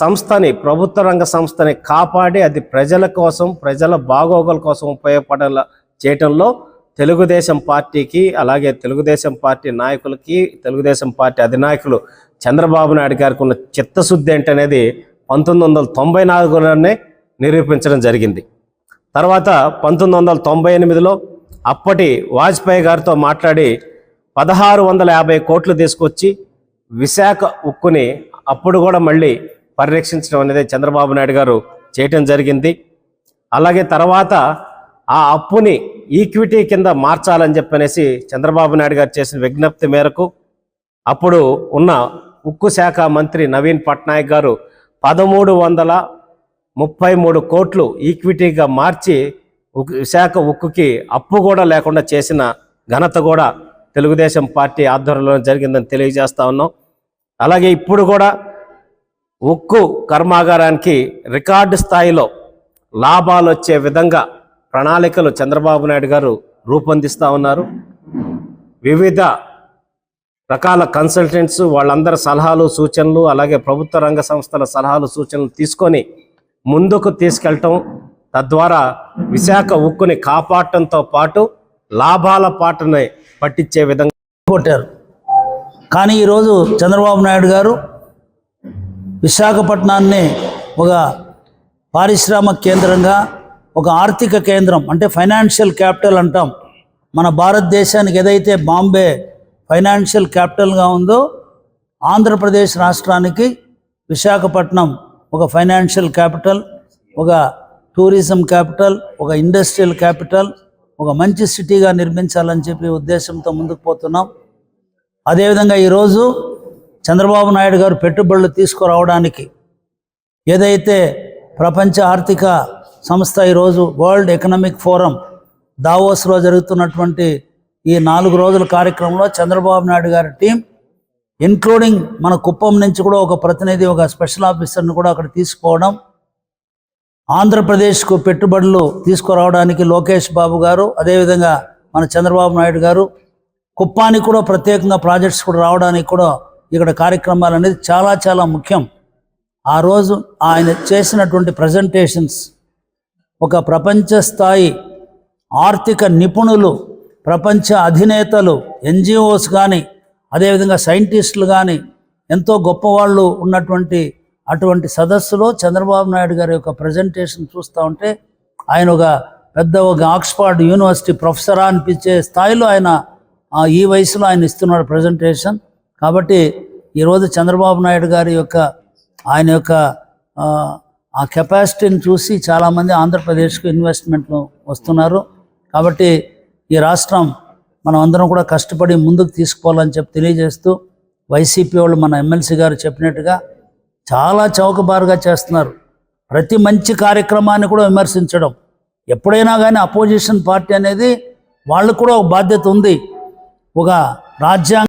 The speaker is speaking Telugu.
సంస్థని ప్రభుత్వ రంగ సంస్థని కాపాడి అది ప్రజల కోసం ప్రజల బాగోగుల కోసం ఉపయోగపడేలా చేయటంలో తెలుగుదేశం పార్టీకి అలాగే తెలుగుదేశం పార్టీ నాయకులకి తెలుగుదేశం పార్టీ అధినాయకులు చంద్రబాబు నాయుడు గారికి ఉన్న చిత్తశుద్ధి ఏంటనేది పంతొమ్మిది వందల తొంభై నాలుగులోనే నిరూపించడం జరిగింది. తర్వాత పంతొమ్మిది వందల తొంభై ఎనిమిదిలో అప్పటి వాజ్పేయి గారితో మాట్లాడి పదహారు వందల యాభై కోట్లు తీసుకొచ్చి విశాఖ ఉక్కుని అప్పుడు కూడా మళ్ళీ పరిరక్షించడం అనేది చంద్రబాబు నాయుడు గారు చేయటం జరిగింది. అలాగే తర్వాత ఆ అప్పుని ఈక్విటీ కింద మార్చాలని చెప్పనేసి చంద్రబాబు నాయుడు గారు చేసిన విజ్ఞప్తి మేరకు అప్పుడు ఉన్న ఉక్కు శాఖ మంత్రి నవీన్ పట్నాయక్ గారు పదమూడు వందల ముప్పై మూడు కోట్లు ఈక్విటీగా మార్చి విశాఖ ఉక్కుకి అప్పు కూడా లేకుండా చేసిన ఘనత కూడా తెలుగుదేశం పార్టీ ఆధ్వర్యంలో జరిగిందని తెలియజేస్తా ఉన్నాం. అలాగే ఇప్పుడు కూడా ఉక్కు కర్మాగారానికి రికార్డు స్థాయిలో లాభాలు వచ్చే విధంగా ప్రణాళికలు చంద్రబాబు నాయుడు గారు రూపొందిస్తూ ఉన్నారు. వివిధ రకాల కన్సల్టెంట్స్ వాళ్ళందరి సలహాలు సూచనలు అలాగే ప్రభుత్వ రంగ సంస్థల సలహాలు సూచనలు తీసుకొని ముందుకు తీసుకెళ్ళటం తద్వారా విశాఖ ఉక్కుని కాపాడటంతో పాటు లాభాల పాటనే పట్టించే విధంగా కొట్టారు. కానీ ఈరోజు చంద్రబాబు నాయుడు గారు విశాఖపట్నాన్ని ఒక పారిశ్రామిక కేంద్రంగా ఒక ఆర్థిక కేంద్రం అంటే ఫైనాన్షియల్ క్యాపిటల్ అంటాం. మన భారతదేశానికి ఏదైతే బాంబే ఫైనాన్షియల్ క్యాపిటల్గా ఉందో ఆంధ్రప్రదేశ్ రాష్ట్రానికి విశాఖపట్నం ఒక ఫైనాన్షియల్ క్యాపిటల్ ఒక టూరిజం క్యాపిటల్ ఒక ఇండస్ట్రియల్ క్యాపిటల్ ఒక మంచి సిటీగా నిర్మించాలని చెప్పి ఉద్దేశంతో ముందుకు పోతున్నాం. అదేవిధంగా ఈరోజు చంద్రబాబు నాయుడు గారు పెట్టుబడులు తీసుకురావడానికి ఏదైతే ప్రపంచ ఆర్థిక సంస్థ ఈరోజు వరల్డ్ ఎకనామిక్ ఫోరం దావోస్లో జరుగుతున్నటువంటి ఈ నాలుగు రోజుల కార్యక్రమంలో చంద్రబాబు నాయుడు గారి టీం ఇన్క్లూడింగ్ మన కుప్పం నుంచి కూడా ఒక ప్రతినిధి ఒక స్పెషల్ ఆఫీసర్ని కూడా అక్కడ తీసుకోవడం ఆంధ్రప్రదేశ్కు పెట్టుబడులు తీసుకురావడానికి లోకేష్ బాబు గారు అదేవిధంగా మన చంద్రబాబు నాయుడు గారు కుప్పానికి కూడా ప్రత్యేకంగా ప్రాజెక్ట్స్ కూడా రావడానికి కూడా ఇక్కడ కార్యక్రమాలు అనేది చాలా చాలా ముఖ్యం. ఆ రోజు ఆయన చేసినటువంటి ప్రజెంటేషన్స్ ఒక ప్రపంచ స్థాయి ఆర్థిక నిపుణులు ప్రపంచ అధినేతలు ఎన్జిఓస్ కానీ అదేవిధంగా సైంటిస్టులు కానీ ఎంతో గొప్పవాళ్ళు ఉన్నటువంటి అటువంటి సదస్సులో చంద్రబాబు నాయుడు గారి యొక్క ప్రజెంటేషన్ చూస్తూ ఉంటే ఆయన ఒక పెద్ద ఒక ఆక్స్ఫర్డ్ యూనివర్సిటీ ప్రొఫెసరా అనిపించే స్థాయిలో ఆయన ఈ వయసులో ఆయన ఇస్తున్నాడు ప్రజెంటేషన్ కాబట్టి ఈరోజు చంద్రబాబు నాయుడు గారి యొక్క ఆయన యొక్క ఆ, కెపాసిటీని చూసి చాలామంది ఆంధ్రప్రదేశ్కు ఇన్వెస్ట్మెంట్లు వస్తున్నారు. కాబట్టి ఈ రాష్ట్రం మనం అందరం కూడా కష్టపడి ముందుకు తీసుకోవాలని చెప్పి తెలియజేస్తూ వైసీపీ వాళ్ళు మన ఎమ్మెల్సీ గారు చెప్పినట్టుగా చాలా చౌకబారుగా చేస్తున్నారు. ప్రతి మంచి కార్యక్రమాన్ని కూడా విమర్శించడం. ఎప్పుడైనా కానీ అపోజిషన్ పార్టీ అనేది వాళ్ళకు కూడా ఒక బాధ్యత ఉంది. ఒక రాజ్యాంగ